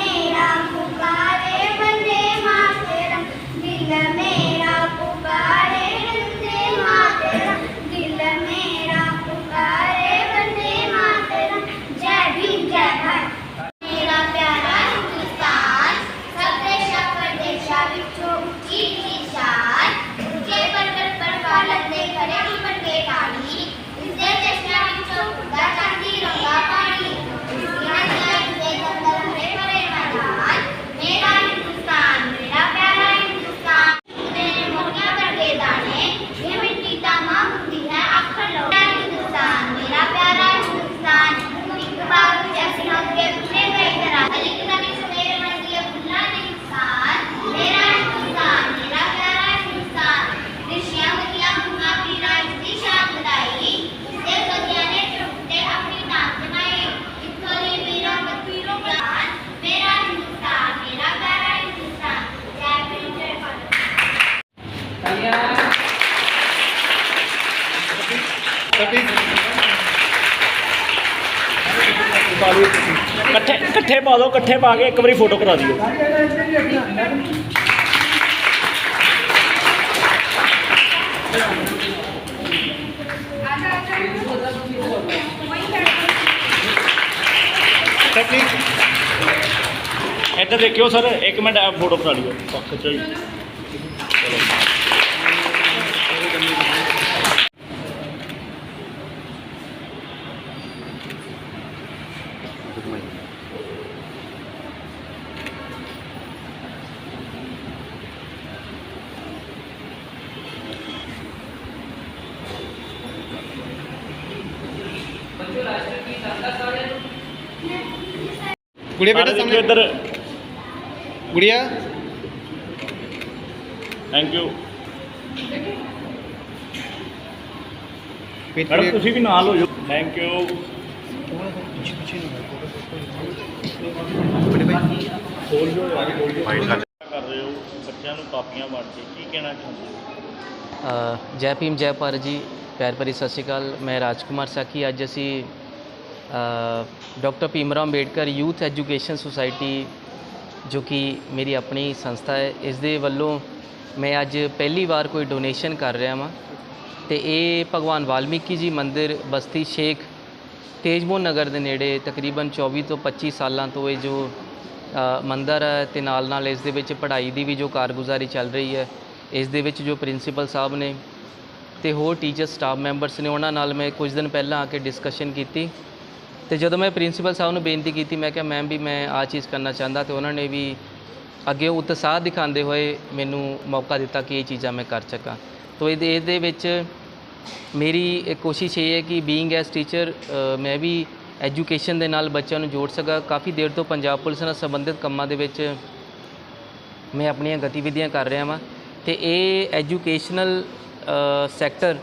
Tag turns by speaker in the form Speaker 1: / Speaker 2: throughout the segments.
Speaker 1: मेरा पुकारे
Speaker 2: ਇਕੱਠੇ ਇਕੱਠੇ ਪਾ ਦਿਓ, ਇਕੱਠੇ ਪਾ ਕੇ ਇੱਕ ਵਾਰੀ ਫੋਟੋ ਕਰਾ ਦਿਓ। ਇੱਧਰ ਦੇਖਿਓ ਸਰ, ਇੱਕ ਮਿੰਟ ਆ ਫੋਟੋ ਕਰਾ ਲਿਓ ਪੱਖ ਚ ਹੀ। ਚਲੋ
Speaker 3: गुड़िया बेटा
Speaker 2: ਦੇਖਿਓ
Speaker 3: सामने
Speaker 2: ਇੱਧਰ
Speaker 3: गुड़िया
Speaker 2: ਥੈਂਕ ਯੂ
Speaker 3: पीठ
Speaker 2: ਮੈਡਮ
Speaker 3: पे-
Speaker 2: ਤੁਸੀਂ ਵੀ ਨਾਲ ਹੋ ਜਾਓ ਥੈਂਕ ਯੂ
Speaker 3: पीछे पीछे ना
Speaker 2: ਖੋਲ ਜੋ ਯਾਰ ਖੋਲ ਜੋ ਕਰ ਰਹੇ ਹੋ ਬੱਚਿਆਂ ਨੂੰ ਕਾਪੀਆਂ ਵੰਡ ਕੇ ਕੀ ਕਹਿਣਾ ਚਾਹੁੰਦੇ ਹੋ
Speaker 4: ਅ, ਜੈ ਭੀਮ ਜੈ ਭਾਰਤ ਜੀ ਪਿਆਰ ਭਰੀ ਸਤਿ ਸ਼੍ਰੀ ਅਕਾਲ ਮੈਂ ਰਾਜਕੁਮਾਰ ਸਾਖੀ ਅੱਜ ਅਸੀਂ doctor Bhimrao Ambedkar youth education society ਜੋ ਕਿ ਮੇਰੀ ਆਪਣੀ ਸੰਸਥਾ ਹੈ ਇਸ ਦੇ ਵੱਲੋਂ ਮੈਂ ਅੱਜ ਪਹਿਲੀ ਵਾਰ ਕੋਈ ਡੋਨੇਸ਼ਨ ਕਰ ਰਿਹਾ ਹਾਂ ਤੇ ਇਹ ਭਗਵਾਨ ਵਾਲਮੀਕੀ ਜੀ ਮੰਦਿਰ ਬਸਤੀ ਸ਼ੇਖ ਤੇਜਮੋਹਨ ਨਗਰ ਦੇ ਨੇੜੇ ਤਕਰੀਬਨ 24 ਤੋਂ 25 ਸਾਲਾਂ ਤੋਂ ਇਹ ਜੋ ਅ, ਮੰਦਿਰ ਹੈ ਤੇ ਨਾਲ ਨਾਲ ਇਸ ਦੇ ਵਿੱਚ ਪੜ੍ਹਾਈ ਦੀ ਵੀ ਜੋ ਕਾਰਗੁਜ਼ਾਰੀ ਚੱਲ ਰਹੀ ਹੈ ਇਸ ਦੇ ਵਿੱਚ ਜੋ ਪ੍ਰਿੰਸੀਪਲ ਸਾਹਿਬ ਨੇ ਤੇ ਹੋਰ ਟੀਚਰ ਸਟਾਫ ਮੈਂਬਰਸ ਨੇ ਉਹਨਾਂ ਨਾਲ ਮੈਂ ਕੁਝ ਦਿਨ ਪਹਿਲਾਂ ਆ ਕੇ ਡਿਸਕਸ਼ਨ ਕੀਤੀ। ਤੇ ਜਦੋਂ ਮੈਂ ਪ੍ਰਿੰਸੀਪਲ ਸਾਹਿਬ ਨੂੰ ਬੇਨਤੀ ਕੀਤੀ, ਮੈਂ ਕਿਹਾ ਮੈਮ ਵੀ ਮੈਂ ਆ ਚੀਜ਼ ਕਰਨਾ ਚਾਹੁੰਦਾ। ਤੇ ਉਹਨਾਂ ਨੇ ਵੀ ਅੱਗੇ ਉਤਸ਼ਾਹ ਦਿਖਾਉਂਦੇ ਹੋਏ ਮੈਨੂੰ ਮੌਕਾ ਦਿੱਤਾ ਕਿ ਇਹ ਚੀਜ਼ਾਂ ਮੈਂ ਕਰ ਸਕਾਂ। ਤੋ ਇਹਦੇ ਇਹਦੇ ਵਿੱਚ ਮੇਰੀ ਕੋਸ਼ਿਸ਼ ਇਹ ਹੈ ਕਿ ਬੀਇੰਗ ਐਸ ਟੀਚਰ ਮੈਂ ਵੀ ਐਜੂਕੇਸ਼ਨ ਦੇ ਨਾਲ ਬੱਚਿਆਂ ਨੂੰ ਜੋੜ ਸਕਾਂ। ਕਾਫੀ ਦੇਰ ਤੋਂ ਪੰਜਾਬ ਪੁਲਿਸ ਨਾਲ ਸੰਬੰਧਿਤ ਕੰਮਾਂ ਦੇ ਵਿੱਚ ਮੈਂ ਆਪਣੀਆਂ ਗਤੀਵਿਧੀਆਂ ਕਰ ਰਿਹਾ ਵਾਂ। ਤੇ ਇਹ ਐਜੂਕੇਸ਼ਨਲ ਸੈਕਟਰ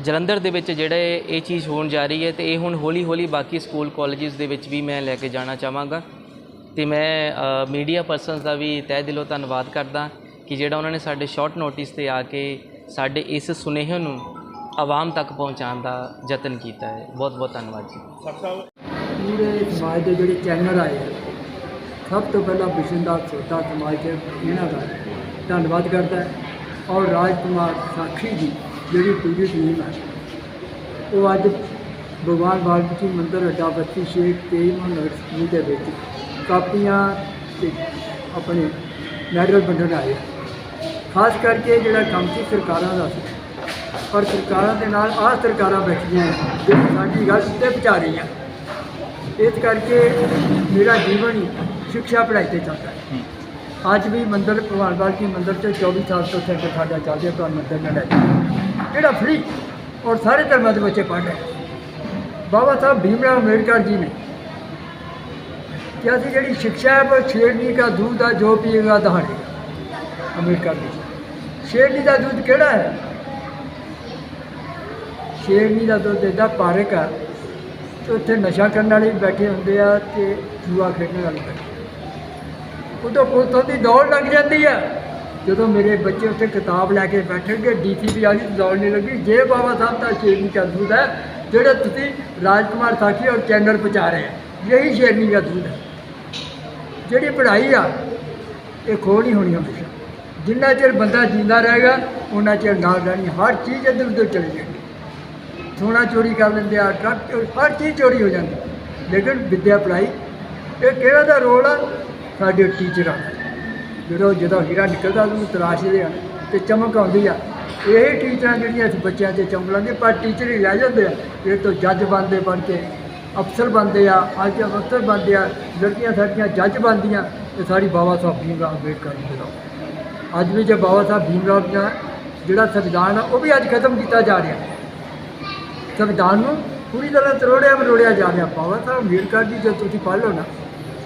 Speaker 4: ਜਲੰਧਰ ਦੇ ਵਿੱਚ ਜਿਹੜੇ ਇਹ ਚੀਜ਼ ਹੋਣ ਜਾ ਰਹੀ ਹੈ ਤੇ ਇਹ ਹੁਣ ਹੌਲੀ ਹੌਲੀ ਬਾਕੀ ਸਕੂਲ ਕਾਲਜਸ ਦੇ ਵਿੱਚ ਵੀ ਮੈਂ ਲੈ ਕੇ ਜਾਣਾ ਚਾਹਾਂਗਾ। ਤੇ ਮੈਂ ਮੀਡੀਆ ਪਰਸਨਸ ਦਾ ਵੀ ਤਹਿ ਦਿਲੋਂ ਧੰਨਵਾਦ ਕਰਦਾ ਕਿ ਜਿਹੜਾ ਉਹਨਾਂ ਨੇ ਸਾਡੇ ਸ਼ਾਰਟ ਨੋਟਿਸ ਤੇ ਆ ਕੇ ਸਾਡੇ ਇਸ ਸੁਨੇਹੇ ਨੂੰ ਆਵਾਮ ਤੱਕ ਪਹੁੰਚਾਉਣ ਦਾ ਯਤਨ ਕੀਤਾ ਹੈ। ਬਹੁਤ ਬਹੁਤ ਧੰਨਵਾਦ ਜੀ।
Speaker 5: ਪੂਰੇ ਸਮਾਜ ਦੇ ਜਿਹੜੇ ਚੈਨਲ ਆਏ ਸਭ ਤੋਂ ਪਹਿਲਾਂ ਬਿਸ਼ਨਦਾਸ ਸੋਤਾ ਸਮਾਜ ਦੇ ਇਹਨਾਂ ਦਾ ਧੰਨਵਾਦ ਕਰਦਾ ਔਰ ਰਾਜ ਕੁਮਾਰ ਸਾਖੀ ਜੀ ਜਿਹੜੀ ਪੂਰੀ ਟੀਮ ਹੈ। ਉਹ ਅੱਜ ਭਗਵਾਨ ਵਾਲਮੀਕੀ ਮੰਦਿਰ ਅੱਡਾ ਬੱਤੀ ਸ਼ੇਖ ਤੇਈ ਨਗਰ ਸਕੂਲ ਦੇ ਵਿੱਚ ਕਾਪੀਆਂ ਤੇ ਆਪਣੇ ਮੈਡਲ ਵੰਡਣ ਆਏ। ਖਾਸ ਕਰਕੇ ਜਿਹੜਾ ਕੰਮ ਸੀ ਸਰਕਾਰਾਂ ਦਾ ਸੀ। ਪਰ ਸਰਕਾਰਾਂ ਦੇ ਨਾਲ ਆਹ ਸਰਕਾਰਾਂ ਬੈਠੀਆਂ ਹੈ, ਜਿਹੜੀ ਸਾਡੀ ਗੱਲ ਉੱਤੇ ਪਹੁੰਚਾ ਰਹੀਆਂ। ਇਸ ਕਰਕੇ ਮੇਰਾ ਜੀਵਨ ਹੀ ਸਿੱਖਿਆ ਪੜ੍ਹਾਈ ਤੇ ਚੱਲਦਾ ਹੈ। ਅੱਜ ਵੀ ਮੰਦਰ ਭਗਵਾਨ ਬਾਲਕੀ ਮੰਦਰ 'ਚ 24 ਸਾਲ ਤੋਂ ਸੈਂਟਰ ਸਾਡਾ ਚੱਲ ਰਿਹਾ ਤੁਹਾਨੂੰ ਮੰਦਰ ਨਾਲ ਲੈ ਜਿਹੜਾ ਫ੍ਰੀ ਔਰ ਸਾਰੇ ਧਰਮਾਂ ਦੇ ਬੱਚੇ ਪੜ੍ਹ ਰਹੇ ਬਾਬਾ ਸਾਹਿਬ ਭੀਮਰਾਵ ਅੰਬੇਡਕਰ ਜੀ ਨੇ ਕਿਹਾ ਸੀ ਜਿਹੜੀ ਸਿੱਖਿਆ ਹੈ ਪਰ ਛੇੜਨੀ ਦਾ ਦੁੱਧ ਆ ਜੋ ਪੀਏਗਾ ਦਹਾੜੇਗਾ ਅੰਬੇਡਕਰ ਜੀ। ਛੇੜਨੀ ਦਾ ਦੁੱਧ ਕਿਹੜਾ ਹੈ? ਛੇੜਨੀ ਦਾ ਦੁੱਧ ਇਹਦਾ ਪਾਰਕ ਆ ਉੱਥੇ ਨਸ਼ਾ ਕਰਨ ਵਾਲੇ ਬੈਠੇ ਹੁੰਦੇ ਆ ਤੇ ਜੂਆ ਖੇਡਣ ਵਾਲੇ ਬੈਠੇ। ਉਦੋਂ ਪੁਲਿਸ ਦੀ ਦੌੜ ਲੱਗ ਜਾਂਦੀ ਆ ਜਦੋਂ ਮੇਰੇ ਬੱਚੇ ਉੱਥੇ ਕਿਤਾਬ ਲੈ ਕੇ ਬੈਠਣਗੇ ਡੀਸੀਪੀ ਆ ਦੌੜ ਨਹੀਂ ਲੱਗੀ। ਜੇ ਬਾਬਾ ਸਾਹਿਬ ਦਾ ਸ਼ੇਰਨੀ ਦਾ ਦੁੱਧ ਹੈ, ਜਿਹੜਾ ਤੁਸੀਂ ਰਾਜਕੁਮਾਰ ਸਾਖੀ ਔਰ ਚੈਨਲ ਪਹੁੰਚਾ ਰਹੇ ਆ ਯਹੀ ਸ਼ੇਰਨੀ ਦਾ ਹੈ। ਜਿਹੜੀ ਪੜ੍ਹਾਈ ਆ, ਇਹ ਖੋ ਨਹੀਂ ਹੋਣੀ ਹਮੇਸ਼ਾ। ਜਿੰਨਾ ਚਿਰ ਬੰਦਾ ਜਿੰਦਾ ਰਹੇਗਾ ਉਹਨਾਂ ਚਿਰ ਨਾਲ ਰਹਿਣੀ। ਹਰ ਚੀਜ਼ ਇੱਧਰ ਉੱਧਰ ਚਲੀ ਜਾਏਗੀ ਸੋਨਾ ਚੋਰੀ ਕਰ ਲੈਂਦੇ ਆ, ਟਰੱਕ ਹਰ ਚੀਜ਼ ਚੋਰੀ ਹੋ ਜਾਂਦੀ। ਲੇਕਿਨ ਵਿੱਦਿਆ ਪੜ੍ਹਾਈ, ਇਹ ਕਿਹੜਾ ਦਾ ਰੋਲ ਆ? ਸਾਡੇ ਟੀਚਰਾਂ ਦਾ। ਜਦੋਂ ਜਦੋਂ ਹੀਰਾ ਨਿਕਲਦਾ ਉਹਨੂੰ ਤਰਾਸ਼ਦੇ ਆ ਤੇ ਚਮਕ ਆਉਂਦੀ ਆ। ਇਹ ਟੀਚਰਾਂ ਜਿਹੜੀਆਂ ਅਸੀਂ ਬੱਚਿਆਂ 'ਤੇ ਚਮਕ ਲਾਉਂਦੇ ਪਰ ਟੀਚਰ ਹੀ ਲੈ ਜਾਂਦੇ ਆ। ਇਹ ਤੋਂ ਜੱਜ ਬਣਦੇ ਬਣ ਕੇ, ਅਫਸਰ ਬਣਦੇ ਆ, ਅੱਜ ਅਫਸਰ ਬਣਦੇ ਆ, ਲੜਕੀਆਂ ਸਾਡੀਆਂ ਜੱਜ ਬਣਦੀਆਂ, ਤੇ ਸਾਡੀ ਬਾਬਾ ਸਾਹਿਬ ਭੀਮ ਭੀਮਰਾਵ ਅੰਬੇਡਕਰ ਦੀ। ਬਦੌਲਤ ਅੱਜ ਵੀ ਜੇ ਬਾਬਾ ਸਾਹਿਬ ਭੀਮ ਭੀਮਰਾਵ ਦਾ ਜਿਹੜਾ ਸੰਵਿਧਾਨ ਆ, ਉਹ ਵੀ ਅੱਜ ਖਤਮ ਕੀਤਾ ਜਾ ਰਿਹਾ। ਸੰਵਿਧਾਨ ਨੂੰ ਪੂਰੀ ਤਰ੍ਹਾਂ ਤਰੋੜਿਆ ਮਰੋੜਿਆ ਜਾ ਰਿਹਾ। ਬਾਬਾ ਸਾਹਿਬ ਅੰਬੇਡਕਰ ਜੀ, ਜੇ ਤੁਸੀਂ ਪੜ੍ਹ ਲਓ ਨਾ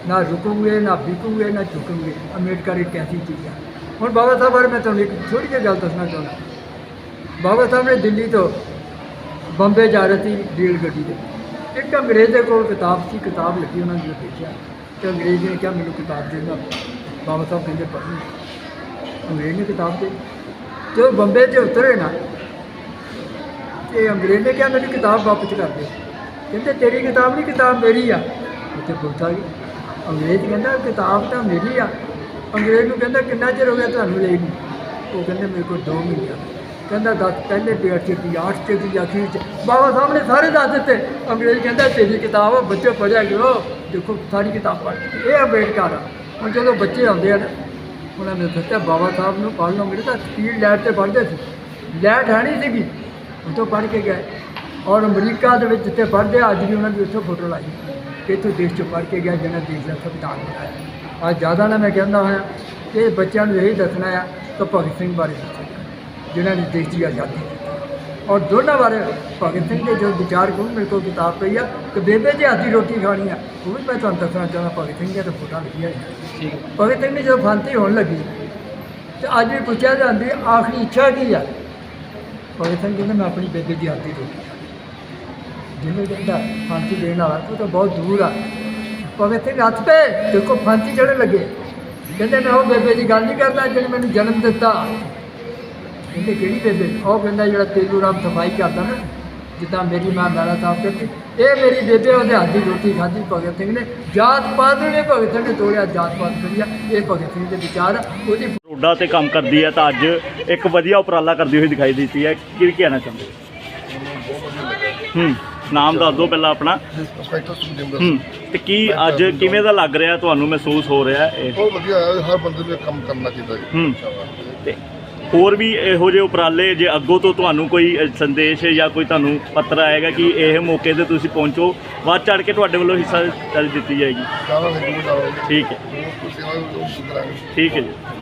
Speaker 5: ਨਾ ਰੁਕੂਗੇ ਨਾ ਵਿਕੂਗੇ ਨਾ ਝੁਕੂਗੇ ਅੰਬੇਡਕਰ ਇੱਕ ਐਸੀ ਚੀਜ਼ ਆ ਹੁਣ ਬਾਬਾ ਸਾਹਿਬ ਬਾਰੇ ਮੈਂ ਤੁਹਾਨੂੰ ਇੱਕ ਛੋਟੀ ਜਿਹੀ ਗੱਲ ਦੱਸਣਾ ਚਾਹੁੰਦਾ ਬਾਬਾ ਸਾਹਿਬ ਨੇ ਦਿੱਲੀ ਤੋਂ ਬੰਬੇ ਜਾ ਰਹੇ ਸੀ ਰੇਲ ਗੱਡੀ ਦੇ ਇੱਕ ਅੰਗਰੇਜ਼ ਦੇ ਕੋਲ ਕਿਤਾਬ ਸੀ ਕਿਤਾਬ ਲੱਗੀ ਉਹਨਾਂ ਨੇ ਦੇਖਿਆ ਤੇ ਅੰਗਰੇਜ਼ ਨੇ ਕਿਹਾ ਮੈਨੂੰ ਕਿਤਾਬ ਦੇ ਦਿਓ ਬਾਬਾ ਸਾਹਿਬ ਕਹਿੰਦੇ ਪੜ੍ਹਨੀ ਅੰਗਰੇਜ਼ ਨੇ ਕਿਤਾਬ ਦੇ ਜਦੋਂ ਬੰਬੇ 'ਚ ਉਤਰੇ ਨਾ ਤੇ ਅੰਗਰੇਜ਼ ਨੇ ਕਿਹਾ ਮੇਰੀ ਕਿਤਾਬ ਵਾਪਸ ਕਰ ਦੇ ਕਹਿੰਦੇ ਤੇਰੀ ਕਿਤਾਬ ਨਹੀਂ ਕਿਤਾਬ ਮੇਰੀ ਆ ਉੱਥੇ ਪੁਲਿਸ ਆ ਗਈ ਅੰਗਰੇਜ਼ ਕਹਿੰਦਾ, ਕਿਤਾਬ ਤਾਂ ਮੇਰੀ ਆ। ਅੰਗਰੇਜ਼ ਨੂੰ ਕਹਿੰਦਾ, ਕਿੰਨਾ ਚਿਰ ਹੋ ਗਿਆ ਤੁਹਾਨੂੰ ਲਈ ਨੂੰ? ਉਹ ਕਹਿੰਦੇ, ਮੇਰੇ ਕੋਲ 2 ਮਹੀਨੇ ਕਹਿੰਦਾ, ਦੱਸ, ਪਹਿਲੇ ਪੇੜ ਚ ਦੀ ਆਠ ਚ ਦੀ ਅਖੀਰ ਚ ਬਾਬਾ ਸਾਹਿਬ ਨੇ ਸਾਰੇ ਦੱਸ ਦਿੱਤੇ। ਅੰਗਰੇਜ਼ ਕਹਿੰਦਾ, ਤੇਰੀ ਕਿਤਾਬ ਆ, ਬੱਚੇ ਪੜ੍ਹਿਆ ਕਰੋ। ਦੇਖੋ, ਸਾਰੀ ਕਿਤਾਬ ਪੜ੍ਹ ਕੇ। ਇਹ ਅੰਬੇਡਕਰ ਆ। ਹੁਣ ਜਦੋਂ ਬੱਚੇ ਆਉਂਦੇ ਆ ਨਾ ਉਹਨਾਂ ਨੇ ਦੱਸਿਆ ਬਾਬਾ ਸਾਹਿਬ ਨੂੰ ਪੜ੍ਹ ਲਓ। ਮੇਰੇ ਤਾਂ ਸਪੀਡ ਲੈਟ ਤੇ ਪੜ੍ਹਦੇ ਸੀ। ਲੈਟ ਹੈ ਨਹੀਂ ਸੀਗੀ। ਉੱਥੋਂ ਪੜ੍ਹ ਕੇ ਗਏ। ਔਰ ਅਮਰੀਕਾ ਦੇ ਵਿੱਚ ਜਿੱਥੇ ਪੜ੍ਹਦੇ ਅੱਜ ਵੀ ਉਹਨਾਂ ਦੀ ਉੱਥੋਂ ਫੋਟੋ ਲਾਈ। ਕਿ ਇੱਥੋਂ ਦੇਸ਼ ਚੋਂ ਪੜ੍ਹ ਕੇ ਗਿਆ ਜਿਹਨਾਂ ਦੇਸ਼ ਦਾ ਸੰਵਿਧਾਨ ਬਣਾਇਆ। ਅੱਜ ਜ਼ਿਆਦਾ ਨਾ ਮੈਂ ਕਹਿੰਦਾ ਹੋਇਆ ਕਿ ਬੱਚਿਆਂ ਨੂੰ ਇਹ ਦੱਸਣਾ ਆ ਕਿ ਭਗਤ ਸਿੰਘ ਬਾਰੇ ਜਿਨ੍ਹਾਂ ਨੇ ਦੇਸ਼ ਦੀ ਆਜ਼ਾਦੀ ਦਿੱਤੀ। ਔਰ ਦੋਨਾਂ ਬਾਰੇ ਭਗਤ ਸਿੰਘ ਦੇ ਜੋ ਵਿਚਾਰ ਕੋਲ ਮੇਰੇ ਕੋਲ ਕਿਤਾਬ ਪਈ ਆ ਕਿ ਬੇਬੇ ਜੀ ਹੱਥ ਦੀ ਰੋਟੀ ਖਾਣੀ ਆ ਉਹ ਵੀ ਮੈਂ ਤੁਹਾਨੂੰ ਦੱਸਣਾ ਚਾਹੁੰਦਾ ਭਗਤ ਸਿੰਘ ਦੀਆਂ ਤਾਂ ਫੋਟੋਆਂ ਲੱਗੀਆਂ
Speaker 3: ਠੀਕ।
Speaker 5: ਭਗਤ ਸਿੰਘ ਨੇ ਜਦੋਂ ਫਾਂਸੀ ਹੋਣ ਲੱਗੀ ਤੇ ਅੱਜ ਵੀ ਪੁੱਛਿਆ ਜਾਂਦੀ ਆਖਰੀ ਇੱਛਾ ਕੀ ਆ? ਭਗਤ ਸਿੰਘ ਕਹਿੰਦਾ ਮੈਂ ਆਪਣੀ ਬੇਬੇ ਦੀ ਹੱਥ ਦੀ ਰੋਟੀ। ਜਿਹਨੂੰ ਕਹਿੰਦਾ ਫਾਂਸੀ ਦੇਣ ਵਾਲਾ ਉਹ ਤਾਂ ਬਹੁਤ ਦੂਰ ਆ। ਭਗਤ ਸਿੰਘ ਹੱਥ ਤੇ ਦੇਖੋ ਫਾਂਸੀ ਚੜ੍ਹਨ ਲੱਗੇ। ਕਹਿੰਦੇ ਮੈਂ ਉਹ ਬੇਬੇ ਦੀ ਗੱਲ ਨਹੀਂ ਕਰਦਾ ਜਿਹਨੇ ਮੈਨੂੰ ਜਨਮ ਦਿੱਤਾ। ਕਹਿੰਦੇ ਕਿਹੜੀ ਬੇਬੇ? ਉਹ ਕਹਿੰਦਾ ਜਿਹੜਾ ਤੇਲੂ ਰਾਮ ਸਫ਼ਾਈ ਕਰਦਾ ਨਾ, ਜਿੱਦਾਂ ਮੇਰੀ ਮਾਂ ਨਾਲਾ ਸਾਹਿਬ ਕਰਦੀ ਇਹ ਮੇਰੀ ਬੇਬੇ ਉਹਦੇ ਹੱਥ ਦੀ ਰੋਟੀ ਖਾਧੀ, ਭਗਤ ਸਿੰਘ ਨੇ। ਜਾਤ ਪਾਤ ਨੇ ਭਗਤ ਸਿੰਘ ਨੇ ਤੋੜਿਆ, ਜਾਤ ਪਾਤ ਕਰੀਆ ਇਹ ਭਗਤ ਸਿੰਘ ਦੇ ਵਿਚਾਰ ਉਹਦੀ
Speaker 2: ਰੋਡਾ ਤੇ ਕੰਮ ਕਰਦੀ ਹੈ ਤਾਂ ਅੱਜ ਇੱਕ ਵਧੀਆ ਉਪਰਾਲਾ ਕਰਦੀ ਹੋਈ ਦਿਖਾਈ ਦਿੱਤੀ ਹੈ। ਕੀ ਕਹਿਣਾ ਚਾਹੁੰਦੇ ਹੂੰ। ਨਾਮ ਦੱਸ ਦਿਓ ਪਹਿਲਾਂ ਆਪਣਾ।
Speaker 6: ਇੰਸਪੈਕਟਰ ਸੁਖਜਿੰਦਰ
Speaker 2: ਹੂੰ
Speaker 6: ਸਿੰਘ
Speaker 2: ਤੇ ਕੀ ਅੱਜ ਕਿਵੇਂ ਦਾ ਲੱਗ ਰਿਹਾ ਤੁਹਾਨੂੰ ਮਹਿਸੂਸ ਹੋ ਰਿਹਾ ਇਹ?
Speaker 6: ਬਹੁਤ ਵਧੀਆ ਹੈ ਹਰ ਬੰਦੇ ਨੂੰ ਇਹ ਕੰਮ ਕਰਨਾ ਚਾਹੀਦਾ ਜੀ।
Speaker 2: ਹੂੰ।
Speaker 6: ਇਨਸ਼ਾਅੱਲਾ।
Speaker 2: ਤੇ ਹੋਰ ਵੀ ਇਹੋ ਜਿਹੇ ਉਪਰਾਲੇ ਜੇ ਅੱਗੋਂ ਤੋਂ ਤੁਹਾਨੂੰ ਕੋਈ ਅ, ਸੰਦੇਸ਼ ਜਾਂ ਕੋਈ ਤੁਹਾਨੂੰ ਪੱਤਰ ਆਏਗਾ ਕਿ ਇਹ ਮੌਕੇ ਤੇ ਤੁਸੀਂ ਪਹੁੰਚੋ ਵੱਧ ਚੜ ਕੇ ਤੁਹਾਡੇ ਵੱਲੋਂ ਹਿੱਸਾ ਦਿੱਤੀ ਜਾਏਗੀ। ਠੀਕ ਹੈ।
Speaker 6: ਸੇਵਾ
Speaker 2: ਠੀਕ ਹੈ ਜੀ।